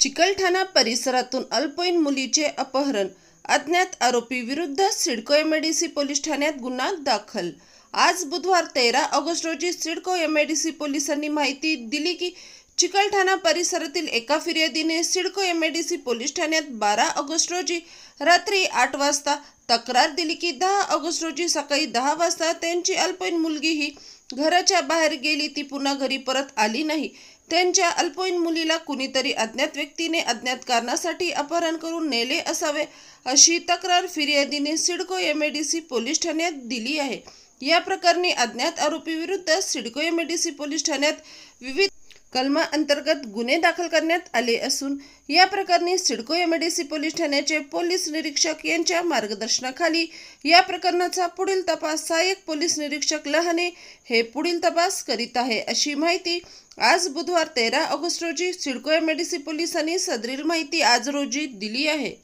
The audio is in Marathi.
चिकलठाणा परिसरातून अल्पवयीन मुलीचे अपहरण अज्ञात आरोपी विरुद्ध सिडको एमआयडीसी पोलीस ठाण्यात गुन्हा दाखल. आज बुधवार तेरा ऑगस्ट रोजी सिडको एमआयडीसी पोलिसांनी माहिती दिली की चिकलठाणा परिसरातील एका फिर्यादीने सिडको एमआयडीसी पोलीस ठाण्यात बारा ऑगस्ट रोजी रात्री आठ वाजता तक्रार दिली की दहा ऑगस्ट रोजी सकाळी दहा वाजता त्यांची अल्पवयीन मुलगी ही घराच्या बाहेर गेली ती पुन्हा घरी परत आली नाही. त्यांच्या अल्पवयीन मुलीला कुणीतरी अज्ञात व्यक्तीने अज्ञात कारणासाठी अपहरण करून नेले असावे अशी तक्रार फिर्यादीने सिडको एमएडीसी पोलीस ठाण्यात दिली आहे. या प्रकरणी अज्ञात आरोपीविरुद्ध सिडको एमएडीसी पोलीस ठाण्यात विविध कलमा अंतर्गत गुन्हे दाखल करण्यात आले असून या प्रकरणी सिडको एमएडीसी पोलीस ठाण्याचे पोलीस निरीक्षक यांच्या मार्गदर्शनाखाली या प्रकरणाचा पुढील तपास सहाय्यक पोलीस निरीक्षक लहाने हे पुढील तपास करीत आहे अशी माहिती आज बुधवार तेरा ऑगस्ट रोजी सिडको एमएडीसी पोलिसांनी सदरील माहिती आज रोजी दिली आहे.